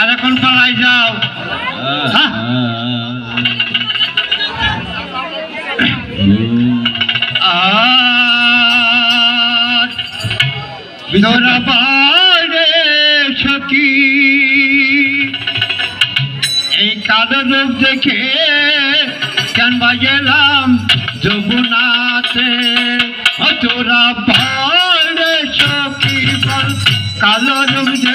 আর এখন পালাই যাও। হ্যাঁ। আর সখী এই কালো রূপ দেখে কেন বাজেলাম যমুনাতে? তোরা বাইরে সখী কালো রূপ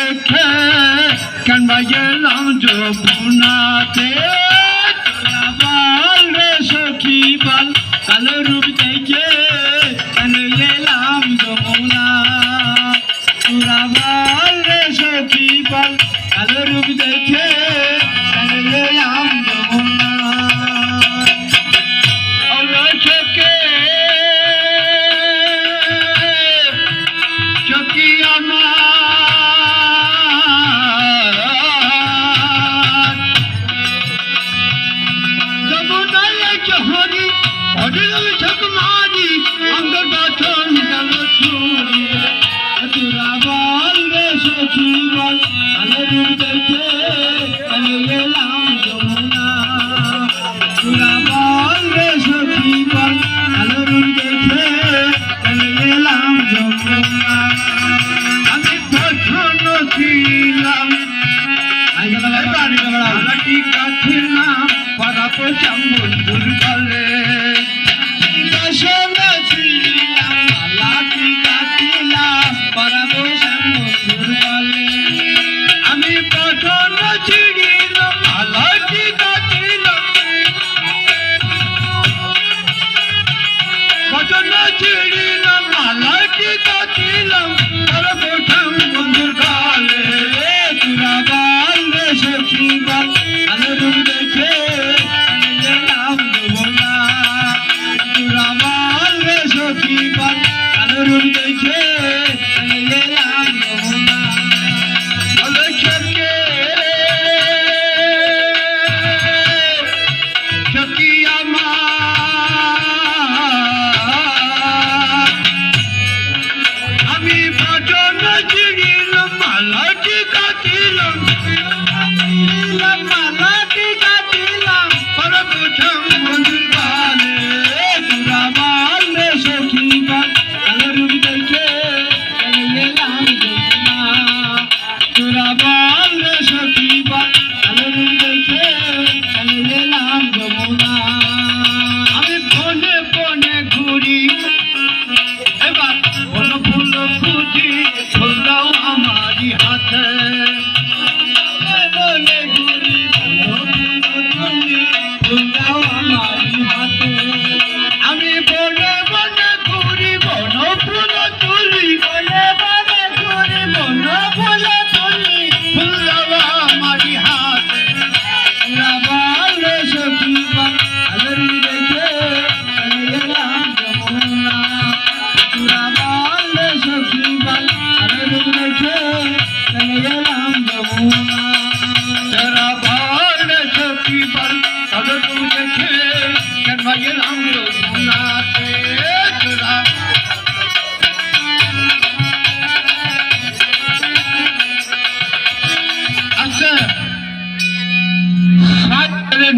বাজেলাম পদাপ চাম্বুর বলে আমি পঠন ছিড়িলাম আলাটি কাঠিলাম পঠন ছিড়িলাম আলাটি কাঠিলাম দুরা বালে সখী বাল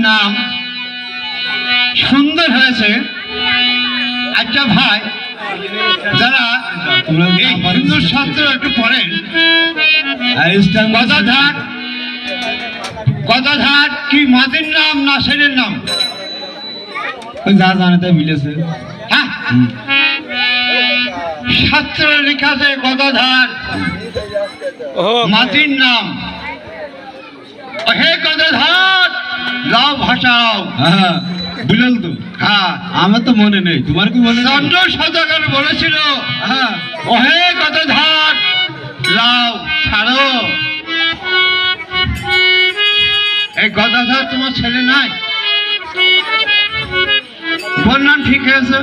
নাম সুন্দর হয়েছে আচ্ছা ভাই যারা এই হিন্দু শাস্ত্র একটু পড়েন। গদাধার গদাধার কি মাদের নাম না ছেলের নাম? যা জানে তাই মিলেছে। হ্যাঁ? শাস্ত্র লেখা আছে গদাধার। মাতির নাম। হে গদাধার লাও ভাষাও হ্যাঁ বুঝল তো। হ্যাঁ। আমার তো মনে নেই তোমার কি মনে চন্দ্র সদাগর বলেছিল হ্যাঁ। ওহে গদাধার লাও ছাড়ো। এই গদাধার তোমার ছেলে নাই? বললাম ঠিক আছে?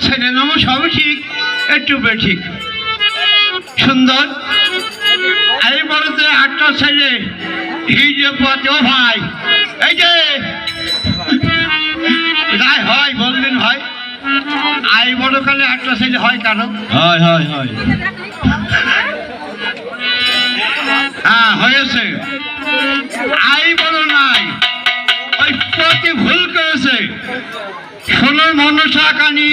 ছেলে নামও সবই ঠিক একটু ঠিক। সুন্দর? এই বলতে আটটা ছেলে হিজে পথে ও ভাই এই যে। রায় হয় বললেন ভাই। আই বড়কালে আটটা ছেলে হয় কারণ হয় হয় হয়। হ্যাঁ হয়েছে। আই বড় নাই। পতি ভুল করেছে। শোনো মনসা কানি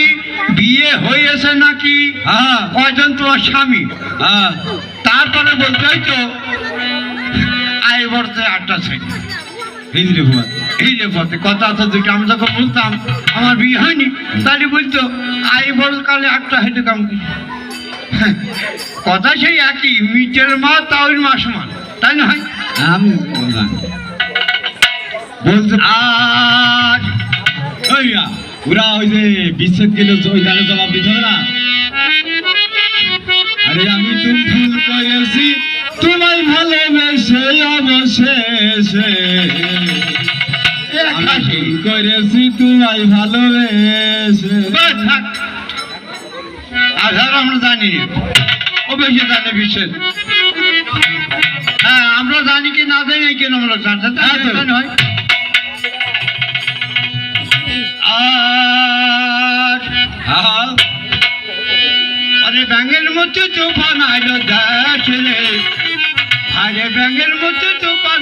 বিয়ে হয়েছে নাকি? হ্যাঁ। কয়জন তোমার স্বামী? হ্যাঁ। তারপরে বলতে তো আই বড়তে আটটা ছেলে। এই রে ভুয়া এই যে পথে কথা আছে দুটো আমি যখন বলতাম আমার বিয়ে হয়নি তাহলে বলতো বড় কালে আটটা হেঁটে কাম হ্যাঁ, কথা সেই একই মিটের মা তাওর মা সমান তাই না হয়? আমি ওরা ওই যে বিচ্ছেদ গেল ওই গানে জবাব দিতে হবে না? আরে আমি তুমি ভুল করেছি তোমায় ভালোবেসে অবশেষে। আমি। ভুল করেছি তোমায় ভালোবেসে। বাস, আধার আমরা জানি ও বেশি জানে হ্যাঁ আমরা জানি কি না জানি কেন আমরা জানতে হ্যাঁ? ব্যাঙের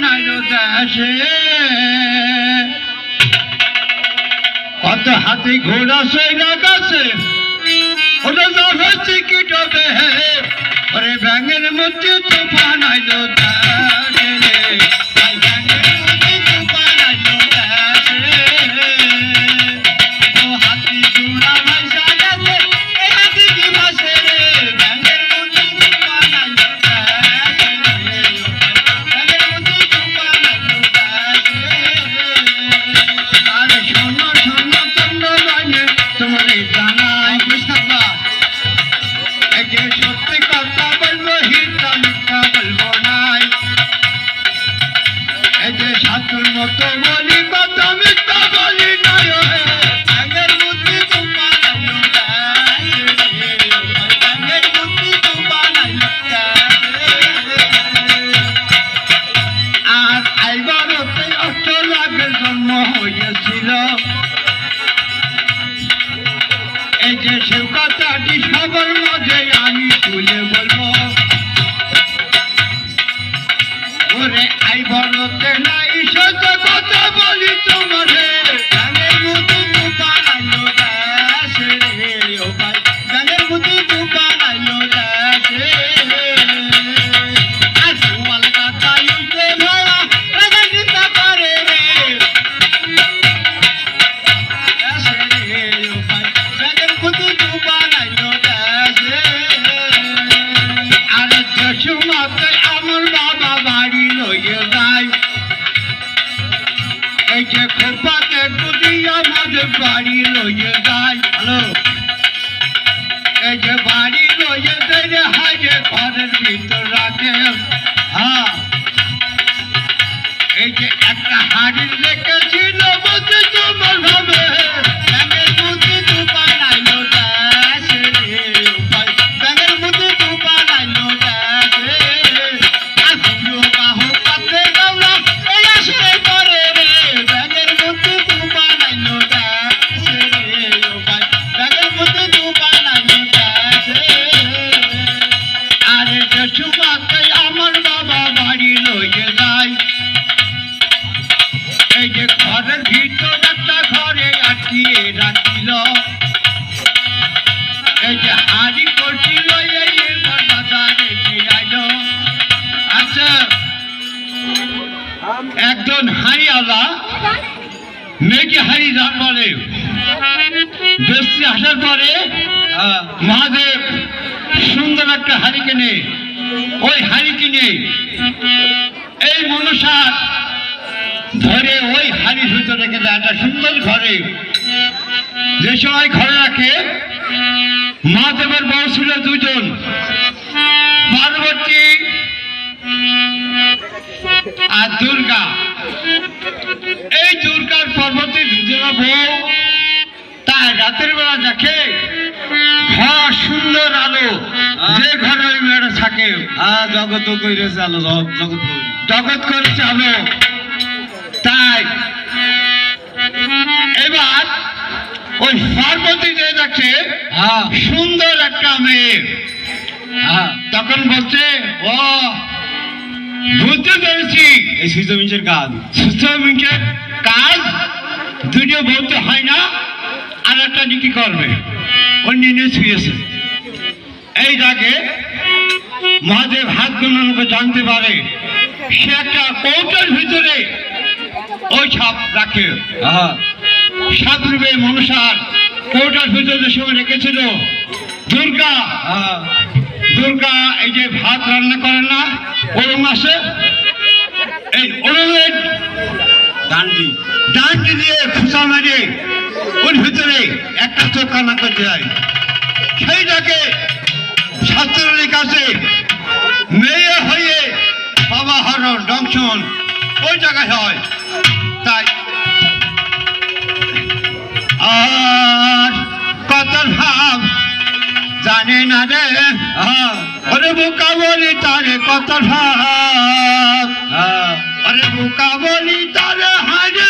আইলো কত হাতে ঘোড়া সৈরা গাছে ওটা কি ব্যাঙের মধ্যে তুফান আইলো দেশে নাই সত্য কথা বলি তোমারে। এই যে একটা হাড়ি রেখেছিল তোমার ভাবে মেয়েকে হাড়ি দান বলে। বেশি আসার পরে হ্যাঁ। মহাদেব সুন্দর একটা হাড়ি কিনে ওই হাড়ি কিনে এই মনসার ধরে ওই হাড়ির ভিতরে রেখে দেয় একটা সুন্দর ঘরে। যে সময় ঘরে রাখে মহাদেবের বড় ছিল দুজন পার্বতী আর দুর্গা। পার্বতী বউ তাই রাতের বেলা দেখে ঘর সুন্দর আলো যে ঘরে ওই মেয়েটা থাকে। হ্যাঁ জগৎ কইরেছে আলো জগৎ জগৎ করেছে আলো। তাই এবার ওই পার্বতী যে দেখে হ্যাঁ। সুন্দর একটা মেয়ে। হ্যাঁ। তখন বলছে ও বুঝতে পেরেছি। এই সূর্যবংশের কাজ। শ্রমিকের কাজ দুটো বলতে হয় না আর একটা দিকে করবে। অন্য নিয়ে শুয়েছে। এই দাগে মহাদেব হাত গুণানোকে জানতে পারে সে একটা কৌটার ভিতরে ওই ছাপ রাখে। সাত রূপে মনসার কৌটার ভিতরে সময় রেখেছিল দুর্গা। দুর্গা এই যে ভাত রান্না করে না ওরম আছে এই ওরমের ডান্ডি। ডানটি দিয়ে খুসা মারে ওর ভিতরে একটা চোখ কানা করতে যায়। সেইটাকে শাস্ত্রের কাছে মেয়ে হয়ে বাবা হরণ দংশন ওই জায়গায় হয়। তাই আর কত ভাব জানে না রে। আহা ওরে বোকা বলি তারে কত ভাব। আহা আরে বোকা বলি তারে হারে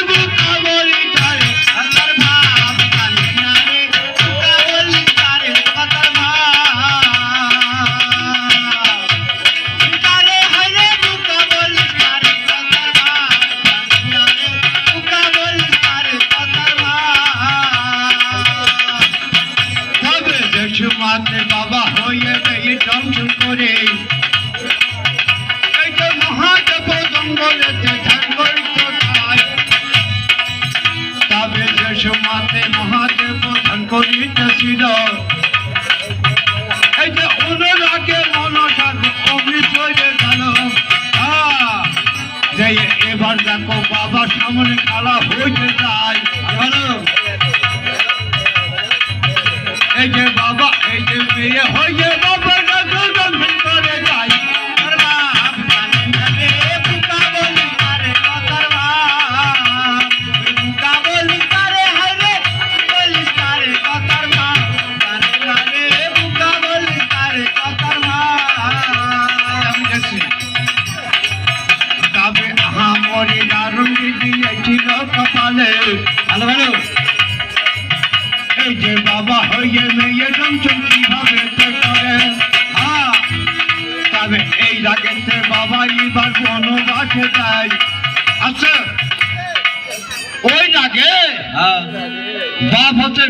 বাপ হচ্ছে